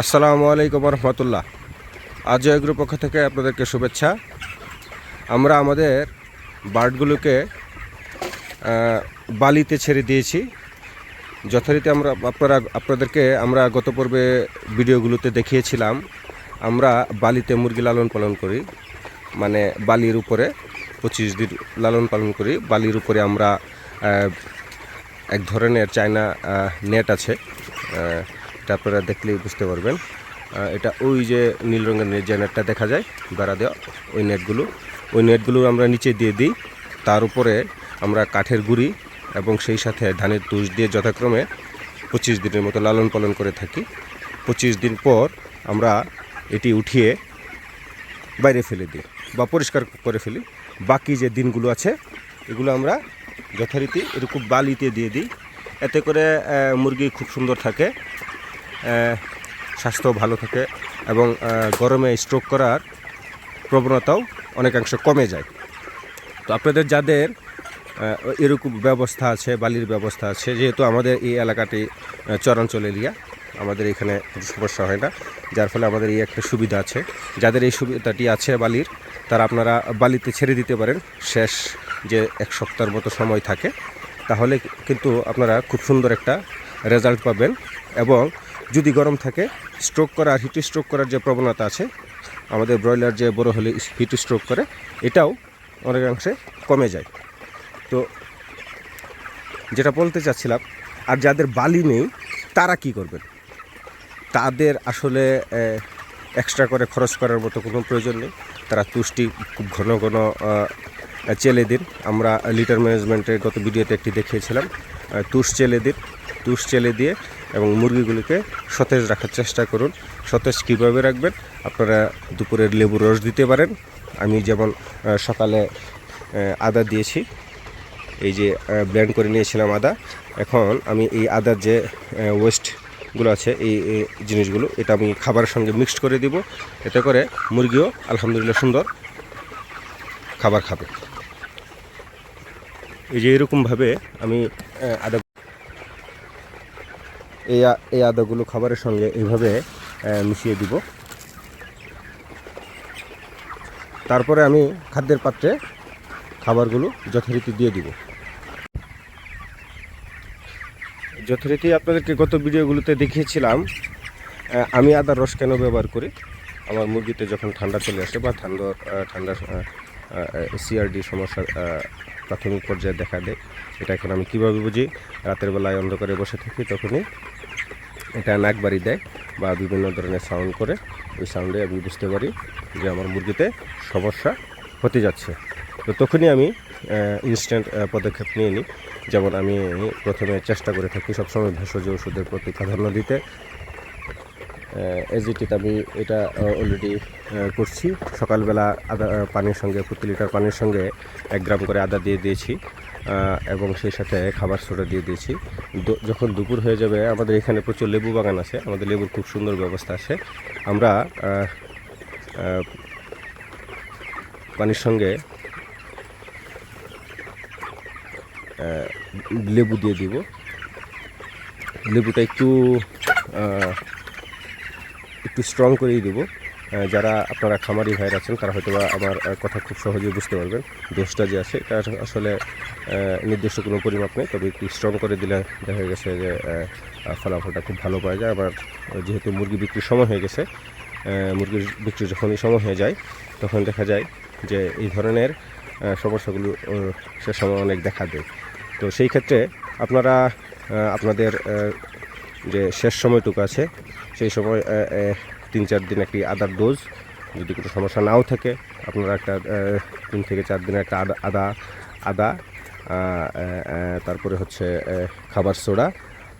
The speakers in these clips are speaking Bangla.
আসসালামু আলাইকুম রহমতুল্লাহ আজ এগ্রুর পক্ষ থেকে আপনাদেরকে শুভেচ্ছা। আমরা আমাদের বার্ডগুলোকে বালিতে ছেড়ে দিয়েছি। যথারীতি আমরা, আপনারা, আপনাদেরকে আমরা গত পর্বে ভিডিওগুলোতে দেখিয়েছিলাম। আমরা বালিতে মুরগি লালন পালন করি মানে বালির উপরে, পঁচিশ দিন লালন পালন করি। বালির উপরে আমরা এক ধরনের চায়না নেট আছে। এটা আপনারা দেখলেই বুঝতে পারবেন। এটা ওই যে নীল রঙের নেট যে নেটটা দেখা যায়, বেড়া দেওয়া, ওই নেটগুলো ওই নেটগুলো আমরা নিচে দিয়ে দিই। তার উপরে আমরা কাঠের গুঁড়ি এবং সেই সাথে ধানের তুষ দিয়ে যথাক্রমে পঁচিশ দিনের মতো লালন পালন করে থাকি। পঁচিশ দিন পর আমরা এটি উঠিয়ে বাইরে ফেলে দিই বা পরিষ্কার করে ফেলি। বাকি যে দিনগুলো আছে, এগুলো আমরা যথারীতি এরকম বালিতে দিয়ে দিই। এতে করে মুরগি খুব সুন্দর থাকে। স্বাস্থ্য ভালো থাকে এবং গরমে স্ট্রোক করার প্রবণতাও অনেকাংশ কমে যায়। তো আপনাদের যাদের এরকম ব্যবস্থা আছে, বালির ব্যবস্থা আছে, যেহেতু আমাদের এই এলাকাটি চরাঞ্চল এরিয়া, আমাদের এখানে সমস্যা হয় না, যার ফলে আমাদের এই একটা সুবিধা আছে। যাদের এই সুবিধাটি আছে বালির, তারা আপনারা বালিতে ছেড়ে দিতে পারেন, শেষ যে এক সপ্তাহের মতো সময় থাকে। তাহলে কিন্তু আপনারা খুব সুন্দর একটা রেজাল্ট পাবেন এবং যদি গরম থাকে স্ট্রোক করার হিট স্ট্রোক করার যে প্রবণতা আছে, আমাদের ব্রয়লার যে বড় হলে হিট স্ট্রোক করে, এটাও অনেকাংশে কমে যায়। তো যেটা বলতে চাচ্ছিলাম, আর যাদের বালি নেই, তারা কি করবেন? তাদের আসলে এক্সট্রা করে খরচ করার মতো কোনো প্রয়োজন নেই। তারা তুষ্টি খুব ঘন ঘন চেলে দিন। আমরা লিটার ম্যানেজমেন্টের গত ভিডিওতে একটি দেখিয়েছিলাম তুষ চেলে দিন। তুষ চেলে দিয়ে এবং মুরগিগুলিকে সতেজ রাখার চেষ্টা করুন। সতেজ কীভাবে রাখবেন? আপনারা দুপুরের লেবু রস দিতে পারেন। আমি যেমন সকালে আদা দিয়েছি। এই যে ব্লেন্ড করে নিয়েছিলাম আদা। এখন আমি এই আদার যে ওয়েস্টগুলো আছে, এই জিনিসগুলো, এটা আমি খাবারের সঙ্গে মিক্সড করে দিব। এতে করে মুরগিও আলহামদুলিল্লাহ সুন্দর খাবার খাবে। এই যে, এরকমভাবে আমি আদা এই এই আদাগুলো খাবারের সঙ্গে এইভাবে মিশিয়ে দিব। তারপরে আমি খাদ্যের পাত্রে খাবারগুলো যথারীতি দিয়ে দিব। যথারীতি আপনাদেরকে গত ভিডিওগুলোতে দেখিয়েছিলাম আমি আদার রস কেন ব্যবহার করি? আমার মুরগিতে যখন ঠান্ডা চলে আসে বা ঠান্ডা ঠান্ডা সিআরডি সমস্যার প্রাথমিক পর্যায়ে দেখা দেয়, এটা এখন আমি কীভাবে বুঝি? রাতের বেলায় অন্ধকারে বসে থাকি তখনই এটা নাক বাড়ি দেয় বা বিভিন্ন ধরনের সাউন্ড করে। ওই সাউন্ডে আমি বুঝতে পারি যে আমার মুরগিতে সমস্যা হতে যাচ্ছে। তো তখনই আমি ইনস্ট্যান্ট পদক্ষেপ নিয়ে নিই। যেমন আমি প্রথমে চেষ্টা করে থাকি সবসময় ভেষজ ওষুধের প্রতি প্রাধান্য দিতে। এজিটিতে আমি এটা অলরেডি করছি। সকালবেলা আদা পানির সঙ্গে, প্রতি লিটার পানির সঙ্গে এক গ্রাম করে আদা দিয়ে দিয়েছি। এবং সেই সাথে খাবার সোডা দিয়ে দিয়েছি। যখন দুপুর হয়ে যাবে, আমাদের এখানে প্রচুর লেবু বাগান আছে। আমাদের লেবুর খুব সুন্দর ব্যবস্থা আছে। আমরা পানির সঙ্গে লেবু দিয়ে দিব। লেবুটা একটু একটু স্ট্রং করেই দেবো। যারা আপনারা খামারি ভাইয়ের আছেন, তারা হয়তো আমার কথা খুব সহজেই বুঝতে পারবেন। দোষটা যে আছে, এটা আসলে নির্দিষ্ট কোনো পরিমাপ নেই, তবে একটু স্ট্রং করে দিলে দেখা গেছে যে ফলাফলটা খুব ভালো পাওয়া যায়। আবার যেহেতু মুরগি বিক্রির সময় হয়ে গেছে মুরগির বিক্রি যখনই সময় হয়ে যায়, তখন দেখা যায় যে, এই ধরনের সমস্যাগুলো সে সময় অনেক দেখা দেয়। তো সেই ক্ষেত্রে আপনারা আপনাদের যে শেষ সময়টুকু আছে, সেই সময় তিন চার দিন একটি আদার ডোজ যদি কোনো সমস্যা নাও থাকে, আপনারা একটা তিন থেকে চার দিন একটা আদা আদা আদা তারপরে হচ্ছে খাবার সোডা,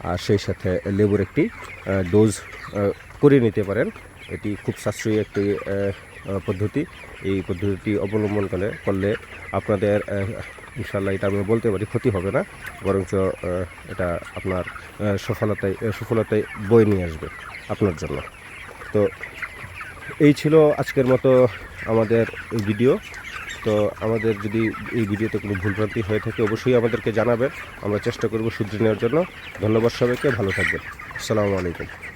আর সেই সাথে লেবুর একটি ডোজ করে নিতে পারেন। এটি খুব সাশ্রয়ী একটি পদ্ধতি। এই পদ্ধতিটি অবলম্বন করে, করলে আপনাদের ইনশাল্লাহ এটা আমি বলতে পারি ক্ষতি হবে না, বরঞ্চ এটা আপনার সফলতায় সফলতায় বয়ে নিয়ে আসবে আপনার জন্য। তো এই ছিল আজকের মতো আমাদের ভিডিও। তো আমাদের যদি এই ভিডিওতে কোনো ভুলভ্রান্তি হয়ে থাকে, অবশ্যই আমাদেরকে জানাবেন। আমরা চেষ্টা করব শুধরে নেওয়ার জন্য। ধন্যবাদ সবাইকে, ভালো থাকবেন। আসসালামু আলাইকুম।